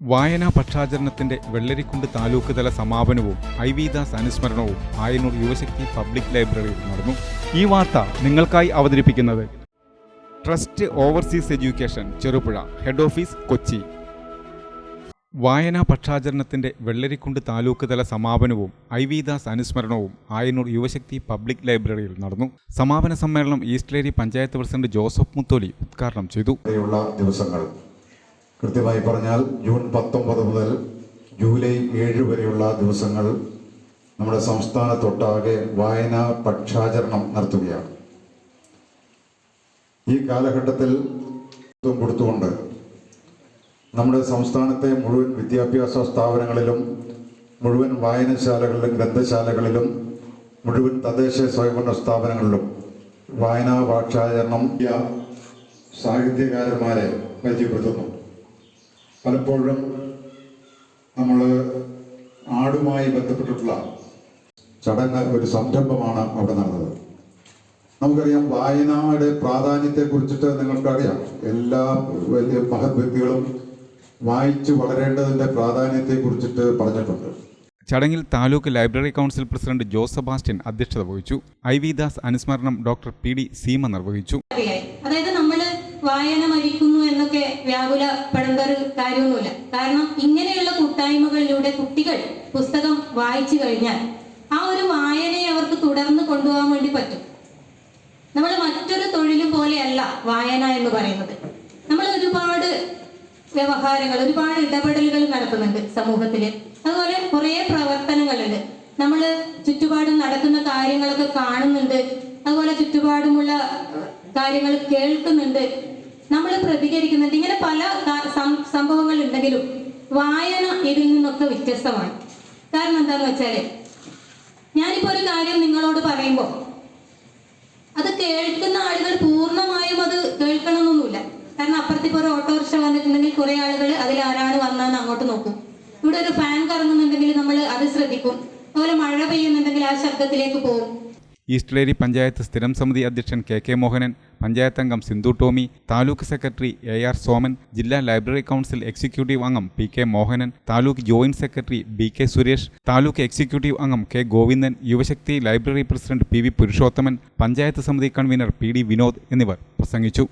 വായനാ പക്ഷാചരണത്തിന്റെ വെള്ളരിക്കുണ്ട് താലൂക്ക് തല സമാപനവും ഐ വി ദാസ് അനുസ്മരണവും ആയനൂർ യുവശക്തി പബ്ലിക് ലൈബ്രറിയിൽ നടന്നു. ഈ വാർത്ത നിങ്ങൾക്കായി അവതരിപ്പിക്കുന്നത് trust overseas education Cherupuzha head office Kochi. വായനാ പക്ഷാചരണത്തിന്റെ വെള്ളരിക്കുണ്ട് താലൂക്ക് തല സമാപനവും ഐ വി ദാസ് അനുസ്മരണവും ആയനൂർ യുവശക്തി പബ്ലിക് ലൈബ്രറിയിൽ നടന്നു. സമാപന സമ്മേളനം ഈസ്റ്റ്ലേരി പഞ്ചായത്ത് പ്രസിഡന്റ് ജോസഫ് മുത്തോലി ഉദ്ഘാടനം ചെയ്തു. ദിവസങ്ങൾ കൃത്യമായി പറഞ്ഞാൽ ജൂൺ പത്തൊമ്പത് മുതൽ ജൂലൈ ഏഴ് വരെയുള്ള ദിവസങ്ങൾ നമ്മുടെ സംസ്ഥാനത്തൊട്ടാകെ വായനാ പക്ഷാചരണം നടത്തുകയാണ്. ഈ കാലഘട്ടത്തിൽ കൊടുത്തുകൊണ്ട് നമ്മുടെ സംസ്ഥാനത്തെ മുഴുവൻ വിദ്യാഭ്യാസ സ്ഥാപനങ്ങളിലും മുഴുവൻ വായനശാലകളിലും ഗ്രന്ഥശാലകളിലും മുഴുവൻ തദ്ദേശ സ്വയംഭരണ സ്ഥാപനങ്ങളിലും വായനാ ഭാഷാചരണം സാഹിത്യകാരന്മാരെ പരിചയപ്പെടുത്തുന്നു. പലപ്പോഴും നമ്മൾ ആടുമായി ബന്ധപ്പെട്ടിട്ടുള്ള ചടങ്ങ് ഒരു സംരംഭമാണ് അവിടെ നടന്നത്. നമുക്കറിയാം വായനയുടെ പ്രാധാന്യത്തെ കുറിച്ചിട്ട് നിങ്ങൾക്കറിയാം. എല്ലാ വലിയ മഹത് വ്യക്തികളും വായിച്ചു വളരേണ്ടതിന്റെ പ്രാധാന്യത്തെ കുറിച്ചിട്ട് പറഞ്ഞിട്ടുണ്ട്. ചടങ്ങിൽ taluk library council president Jose Sebastian അധ്യക്ഷത വഹിച്ചു. ഐ വി ദാസ് അനുസ്മരണം ഡോക്ടർ പി ഡി സീമ നിർവഹിച്ചു. അതായത് വായന മരിക്കുന്നു എന്നൊക്കെ വ്യാകുലപ്പെടേണ്ട ഒരു കാര്യമൊന്നുമില്ല. കാരണം ഇങ്ങനെയുള്ള കൂട്ടായ്മകളിലൂടെ കുട്ടികൾ പുസ്തകം വായിച്ചു കഴിഞ്ഞാൽ ആ ഒരു വായനയെ അവർക്ക് തുടർന്ന് കൊണ്ടുപോകാൻ വേണ്ടി പറ്റും. നമ്മൾ മറ്റൊരു തൊഴിലും പോലെയല്ല വായന എന്ന് പറയുന്നത്. നമ്മൾ ഒരുപാട് വ്യവഹാരങ്ങൾ ഒരുപാട് ഇടപെടലുകൾ നടത്തുന്നുണ്ട് സമൂഹത്തിൽ അതുപോലെ കുറേ പ്രവർത്തനങ്ങളുണ്ട്. നമ്മൾ ചുറ്റുപാടും നടക്കുന്ന കാര്യങ്ങളൊക്കെ കാണുന്നുണ്ട്. അതുപോലെ ചുറ്റുപാടുമുള്ള കാര്യങ്ങൾ കേൾക്കുന്നുണ്ട്. നമ്മൾ പ്രതികരിക്കുന്നുണ്ട്. ഇങ്ങനെ പല സംഭവങ്ങൾ ഉണ്ടെങ്കിലും വായന ഇതിൽ നിന്നൊക്കെ വ്യത്യസ്തമാണ്. കാരണം എന്താന്ന് വെച്ചാൽ ഞാനിപ്പോ ഒരു കാര്യം നിങ്ങളോട് പറയുമ്പോൾ അത് കേൾക്കുന്ന ആളുകൾ പൂർണമായും അത് കേൾക്കണമെന്നൊന്നുമില്ല. കാരണം അപ്പുറത്തിപ്പോ ഒരു ഓട്ടോറിക്ഷ വന്നിട്ടുണ്ടെങ്കിൽ കുറെ ആളുകൾ അതിൽ ആരാണ് വന്നതെന്ന് അങ്ങോട്ട് നോക്കും. ഇവിടെ ഒരു ഫാൻ കറങ്ങുന്നുണ്ടെങ്കിൽ നമ്മൾ അത് ശ്രദ്ധിക്കും. അതുപോലെ മഴ പെയ്യുന്നുണ്ടെങ്കിൽ ആ ശബ്ദത്തിലേക്ക് പോകും. ഈസ്റ്റ്ലേരി പഞ്ചായത്ത് സ്ഥിരം സമിതി അധ്യക്ഷൻ കെ കെ മോഹനൻ പഞ്ചായത്ത് അംഗം Sindhu Tomy taluk secretary A R Soman ജില്ലാ ലൈബ്രറി കൗൺസിൽ എക്സിക്യൂട്ടീവ് അംഗം P K Mohanan taluk joint secretary B K Suresh taluk executive അംഗം K Govindan Yuvashakti library president P V Purushothaman panchayat സമിതി convener P D Vinod എന്നിവർ പ്രസംഗിച്ചു.